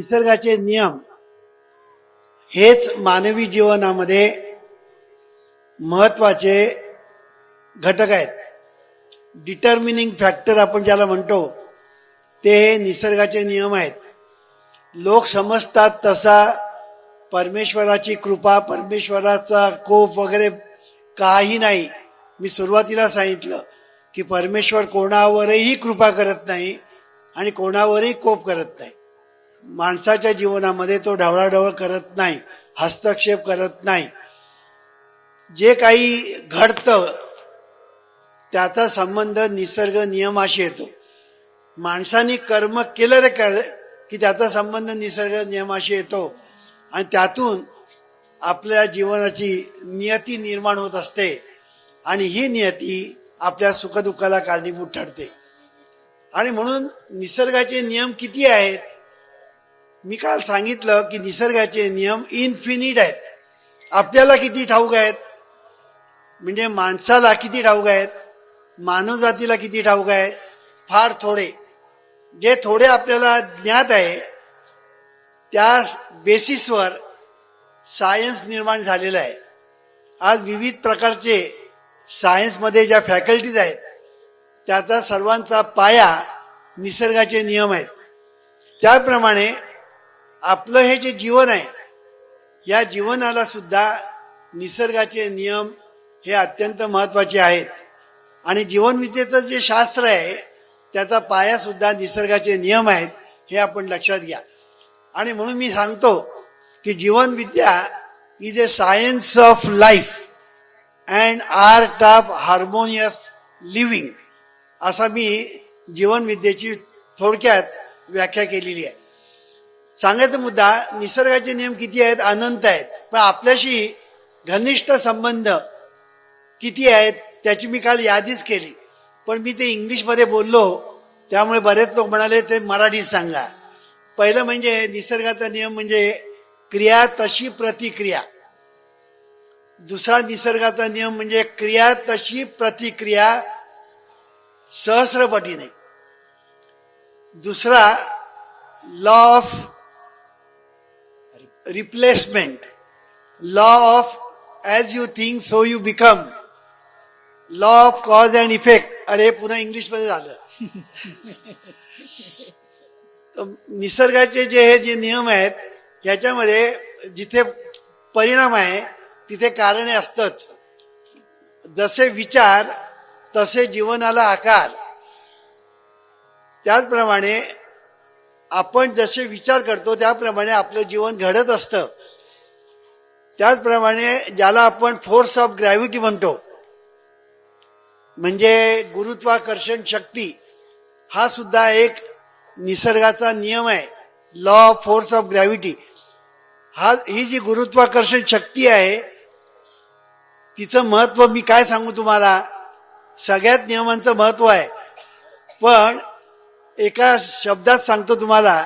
निसर्गाचे नियम हेच मानवी जीवनामध्ये महत्त्वाचे घटक आहेत. डिटर्मिनिंग फॅक्टर आपण ज्याला म्हणतो ते हे निसर्गाचे नियम आहेत. लोक समजतात तसा परमेश्वराची कृपा परमेश्वराचा कोप वगैरे काही नाही. मी सुरुवातीला सांगितलं की परमेश्वर कोणावरही कृपा करत नाही आणि कोणावरही कोप करत नाही. माणसाच्या जीवनामध्ये तो ढवळाढवळ करत नाही हस्तक्षेप करत नाही. जे काही घडतं त्याचा संबंध निसर्ग नियमाशी येतो. माणसाने कर्म केलं रे कर की त्याचा संबंध निसर्ग नियमाशी येतो. आणि त्यातून आपल्या जीवनाची नियती निर्माण होत असते. आणि ही नियती आपल्या सुखदुःखाला कारणीभूत ठरते. आणि म्हणून निसर्गाचे नियम किती आहेत? मी काल सांगितलं की निसर्गाचे नियम इन्फिनिट आहेत. आपल्याला किती ठाऊक आहेत? म्हणजे माणसाला किती ठाऊक आहेत? मानवजातीला किती ठाऊक आहेत? फार थोडे. जे थोडे आपल्याला ज्ञात आहे त्या बेसिसवर सायन्स निर्माण झालेलं आहे. आज विविध प्रकारचे सायन्समध्ये ज्या फॅकल्टीज आहेत त्याचा सर्वांचा पाया निसर्गाचे नियम आहेत. त्याप्रमाणे आपलं हे जे जीवन आहे या जीवनाला सुद्धा निसर्गाचे नियम हे अत्यंत महत्त्वाचे आहेत. आणि जीवनविद्येचं जे शास्त्र आहे त्याचा पायासुद्धा निसर्गाचे नियम आहेत हे आपण लक्षात घ्या. आणि म्हणून मी सांगतो की Jeevanvidya is a science of life and art of harmonious living असा मी जीवनविद्येची थोडक्यात व्याख्या केलेली आहे. सांगायचा मुद्दा निसर्गाचे नियम किती आहेत? अनंत आहेत. पण आपल्याशी घनिष्ठ संबंध किती आहेत? त्याची मी काल यादीच केली. पण मी ते इंग्लिशमध्ये बोललो त्यामुळे बरेच लोक म्हणाले ते मराठीत सांगा. पहिलं म्हणजे निसर्गाचा नियम म्हणजे क्रिया तशी प्रतिक्रिया. दुसरा निसर्गाचा नियम म्हणजे क्रिया तशी प्रतिक्रिया सहस्रपटीने. दुसरा law of replacement law of as you think so you become law of cause and effect अरे पुन्हा इंग्लिशमध्ये झालं. निसर्गाचे जे हे जे नियम आहेत याच्यामध्ये जिथे परिणाम आहे तिथे कारणे असतंच. जसे विचार तसे जीवनाला आकार. त्याचप्रमाणे आपण जसे विचार करतो त्याप्रमाणे आपलं जीवन घडत असतं. त्याचप्रमाणे ज्याला आपण फोर्स ऑफ ग्रॅव्हिटी म्हणतो म्हणजे गुरुत्वाकर्षण शक्ती हा सुद्धा एक निसर्गाचा नियम आहे. Law of force of gravity हा ही जी गुरुत्वाकर्षण शक्ती आहे तिचं महत्त्व मी काय सांगू तुम्हाला? सगळ्यात नियमांचं महत्त्व आहे. पण एका शब्दात सांगतो तुम्हाला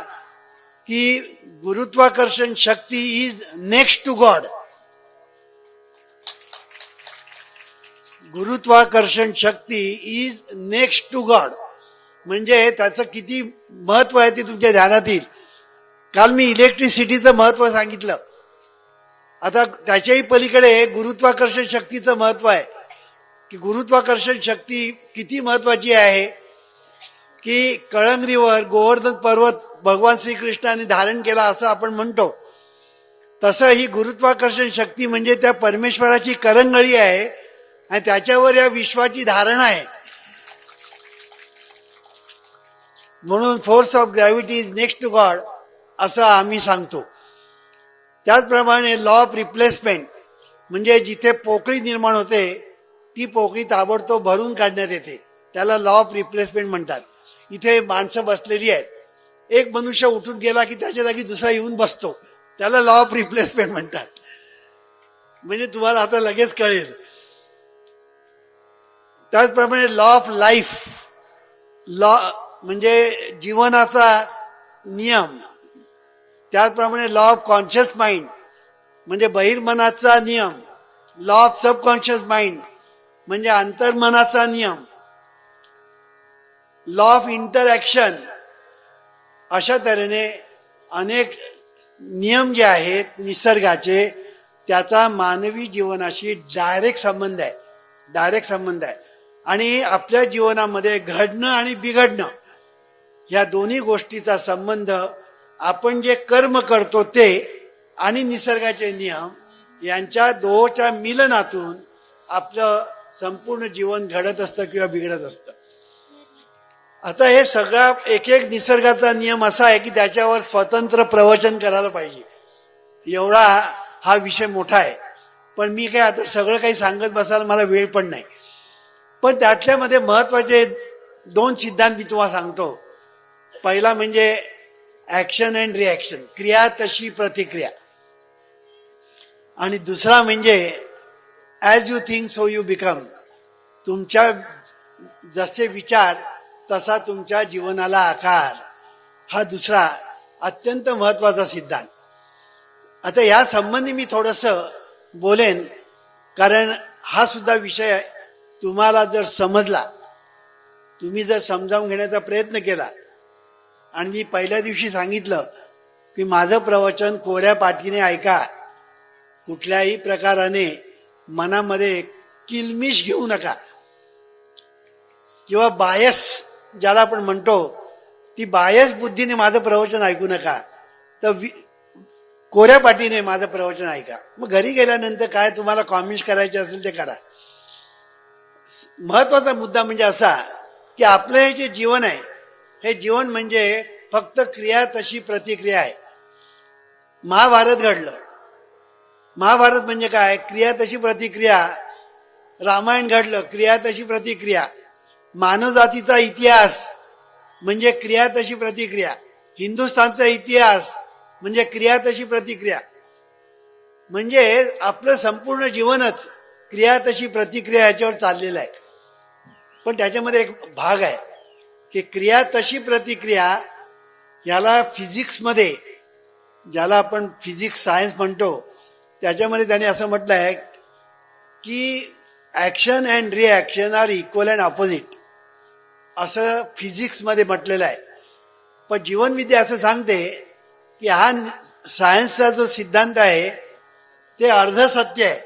की गुरुत्वाकर्षण शक्ती इज नेक्स्ट टू गॉड गुरुत्वाकर्षण शक्ती इज नेक्स्ट टू गॉड म्हणजे त्याचं किती महत्त्व आहे ते तुमच्या ध्यानात येईल काल मी इलेक्ट्रिसिटीचं महत्त्व सांगितलं. आता त्याच्याही पलीकडे गुरुत्वाकर्षण शक्तीचं महत्त्व आहे. की गुरुत्वाकर्षण शक्ती किती महत्वाची आहे? की कळंगरीवर गोवर्धन पर्वत भगवान श्रीकृष्णाने धारण केला असं आपण म्हणतो. तसं ही गुरुत्वाकर्षण शक्ती म्हणजे त्या परमेश्वराची करंगळी आहे आणि त्याच्यावर या विश्वाची धारणा आहे. म्हणून force of gravity is next to God असं आम्ही सांगतो. त्याचप्रमाणे लॉ ऑफ रिप्लेसमेंट म्हणजे जिथे पोकळी निर्माण होते ती पोकळी ताबडतोब भरून काढण्यात येते. त्याला लॉ ऑफ रिप्लेसमेंट म्हणतात. इथे माणसं बसलेली आहेत. एक मनुष्य उठून गेला की त्याच्या जागी दुसरा येऊन बसतो. त्याला लॉ ऑफ रिप्लेसमेंट म्हणतात. म्हणजे तुम्हाला आता लगेच कळेल. त्याचप्रमाणे लॉ ऑफ लाईफ लॉ म्हणजे जीवनाचा नियम. त्याचप्रमाणे लॉ ऑफ कॉन्शियस माइंड म्हणजे बहिर्मनाचा नियम. लॉ ऑफ सबकॉन्शियस माइंड म्हणजे अंतर्मनाचा नियम. लॉ ऑफ इंटरॅक्शन अशा तऱ्हेने अनेक नियम जे आहेत निसर्गाचे त्याचा मानवी जीवनाशी डायरेक्ट संबंध आहे. डायरेक्ट संबंध आहे. आणि आपल्या जीवनामध्ये घडणं आणि बिघडणं या दोन्ही गोष्टीचा संबंध आपण जे कर्म करतो ते आणि निसर्गाचे नियम यांच्या दोहोच्या मिलनातून आपलं संपूर्ण जीवन घडत असतं किंवा बिघडत असतं. आता हे सगळा एक एक निसर्गाचा नियम असा आहे की त्याच्यावर स्वतंत्र प्रवचन करायला पाहिजे. एवढा हा विषय मोठा आहे. पण मी काय आता सगळं काही सांगत बसायला मला वेळ पण नाही. पण त्यातल्यामध्ये महत्त्वाचे दोन सिद्धांत मी तुम्हाला सांगतो. पहिला म्हणजे ॲक्शन अँड रिॲक्शन क्रिया तशी प्रतिक्रिया. आणि दुसरा म्हणजे as you think so you become तुमच्या जसे विचार तसा तुमच्या जीवनाला आकार हा दुसरा अत्यंत महत्त्वाचा सिद्धांत. आता या संबंधी मी थोडंसं बोलेन कारण हा सुद्धा विषय तुम्हाला जर समजला तुम्ही जर समजावून घेण्याचा प्रयत्न केला आणि मी पहिल्या दिवशी सांगितलं की माझं प्रवचन कोऱ्या पाठीने ऐका कुठल्याही प्रकाराने मनामध्ये किलमिश घेऊ नका. किंवा बायस ज्याला आपण म्हणतो ती बायस बुद्धीने माझं प्रवचन ऐकू नका. तर वि कोऱ्या पाठीने माझं प्रवचन ऐका. मग घरी गेल्यानंतर काय तुम्हाला कॉमेंट्स करायचे असेल ते करा. महत्त्वाचा मुद्दा म्हणजे असा की आपलं हे जे जीवन आहे हे जीवन म्हणजे फक्त क्रिया तशी प्रतिक्रिया आहे. महाभारत घडलं. महाभारत म्हणजे काय? क्रिया तशी प्रतिक्रिया रामायण घडलं क्रिया तशी प्रतिक्रिया. मानवजातीचा इतिहास म्हणजे क्रिया तशी प्रतिक्रिया. हिंदुस्थानचा इतिहास म्हणजे क्रिया तशी प्रतिक्रिया. म्हणजे आपलं संपूर्ण जीवनच क्रिया तशी प्रतिक्रिया याच्यावर चाललेलं आहे. पण त्याच्यामध्ये एक भाग आहे की क्रिया तशी प्रतिक्रिया याला फिजिक्समध्ये ज्याला आपण फिजिक्स सायन्स म्हणतो त्याच्यामध्ये त्याने असं म्हटलं आहे की action and reaction are equal and opposite. असं फिजिक्समध्ये म्हटलेलं आहे. पण जीवनविद्या असं सांगते की हा सायन्सचा जो सिद्धांत आहे ते अर्ध सत्य आहे.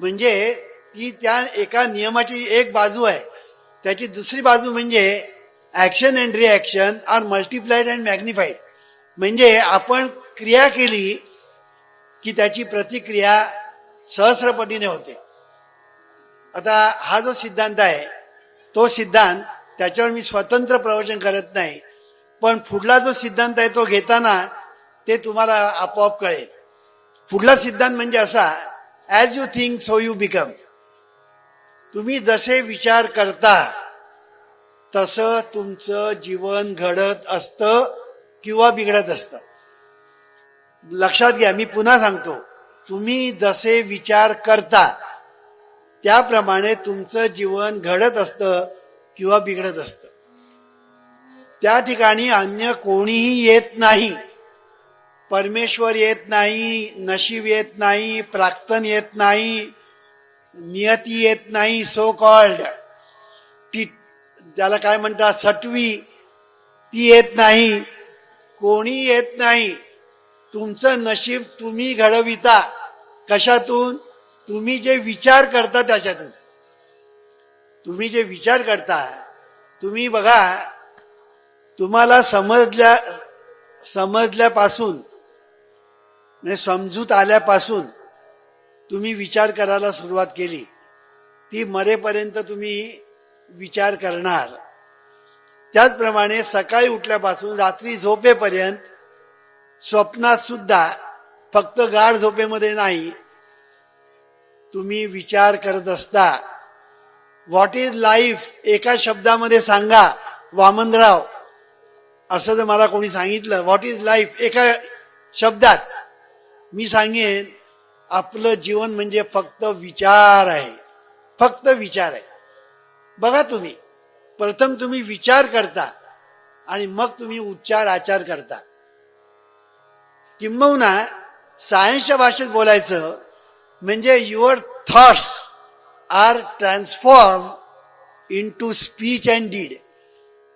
म्हणजे ती त्या एका नियमाची एक बाजू आहे. त्याची दुसरी बाजू म्हणजे action and reaction are multiplied and magnified म्हणजे आपण क्रिया केली की त्याची प्रतिक्रिया सहस्रपटीने होते. आता हा जो सिद्धांत आहे तो सिद्धांत त्याच्यावर मी स्वतंत्र प्रवचन करत नाही पण पुढला जो सिद्धांत आहे तो घेताना ते तुम्हाला आपोआप कळेल. पुढला सिद्धांत म्हणजे असा as you think so you become तुम्ही जसे विचार करता तसं तुमचं जीवन घडत असतं किंवा बिघडत असतं. लक्षात घ्या मी पुन्हा सांगतो. तुम्ही जसे विचार करता त्याप्रमाणे तुमचं जीवन घडत असतं किंवा बिघडत असतं. त्या ठिकाणी अन्य कोणीही येत नाही. परमेश्वर येत नाही नशीब येत नाही प्राक्तन येत नाही नियती येत नाही सो कॉल्ड ती ज्याला काय म्हणतात? सटवी. ती येत नाही. कोणी येत नाही. तुमचं नशीब तुम्ही घडविता. कशातून? तुम्ही जे विचार करता त्याच्यातून. तुम्ही जे विचार करता तुम्ही बघा तुम्हाला समजल्या समजल्यापासून म्हणजे समजूत आल्यापासून तुम्ही विचार करायला सुरुवात केली. ती मरेपर्यंत तुम्ही विचार करणार. त्याचप्रमाणे सकाळी उठल्यापासून रात्री झोपेपर्यंत स्वप्नात सुद्धा फक्त गाढ झोपेमध्ये नाही तुम्ही विचार करत असता. व्हॉट इज लाईफ एका शब्दामध्ये सांगा वामनराव. असं जर मला कोणी सांगितलं व्हॉट इज लाईफ एका शब्दात. मी सांगेन आपलं जीवन म्हणजे फक्त विचार आहे. फक्त विचार आहे. बघा तुम्ही. प्रथम तुम्ही विचार करता आणि मग तुम्ही उच्चार आचार करता. किंबहुना सायन्सच्या भाषेत बोलायचं म्हणजे your thoughts are transform into speech and deed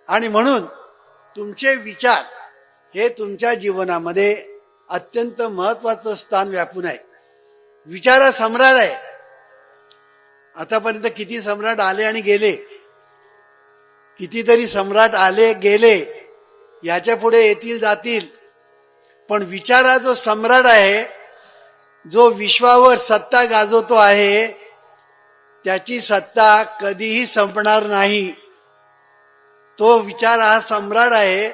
आणि म्हणून तुमचे विचार हे तुमच्या जीवनामध्ये अत्यंत महत्त्वाचं स्थान व्यापून आहे. विचारा सम्राट आहे. आतापर्यंत किती सम्राट आले आणि गेले? कितीतरी सम्राट आले गेले याच्यापुढे येतील जातील. पण विचारा जो सम्राट आहे जो विश्वावर सत्ता गाजवतो आहे त्याची सत्ता कधीही संपणार नाही. तो विचार हा सम्राट आहे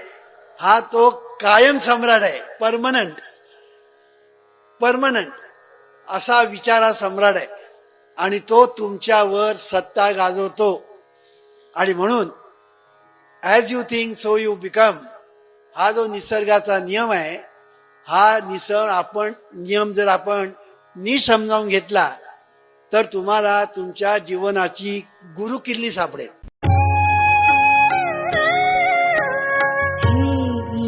हा तो कायम सम्राट आहे परमनंट. परमनंट. असा विचार हा सम्राट आहे. आणि तो तुमच्यावर सत्ता गाजवतो. आणि म्हणून as you think so you become हा जो निसर्गाचा नियम आहे हा निसर्ग आपण नियम जर आपण नीट समजावून घेतला तर तुम्हाला तुमच्या जीवनाची गुरु किल्ली सापडेल.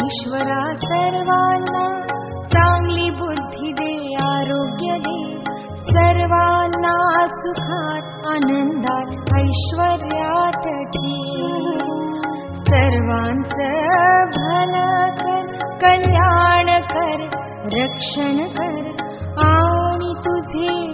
ईश्वरा सर्वांना चांगली बुद्धी दे आरोग्य दे. सर्वांना सुखात आनंदात ऐश्वर्यात ठेव. सर्वांचं भलं कल्याण कर रक्षण कर आणि तुझे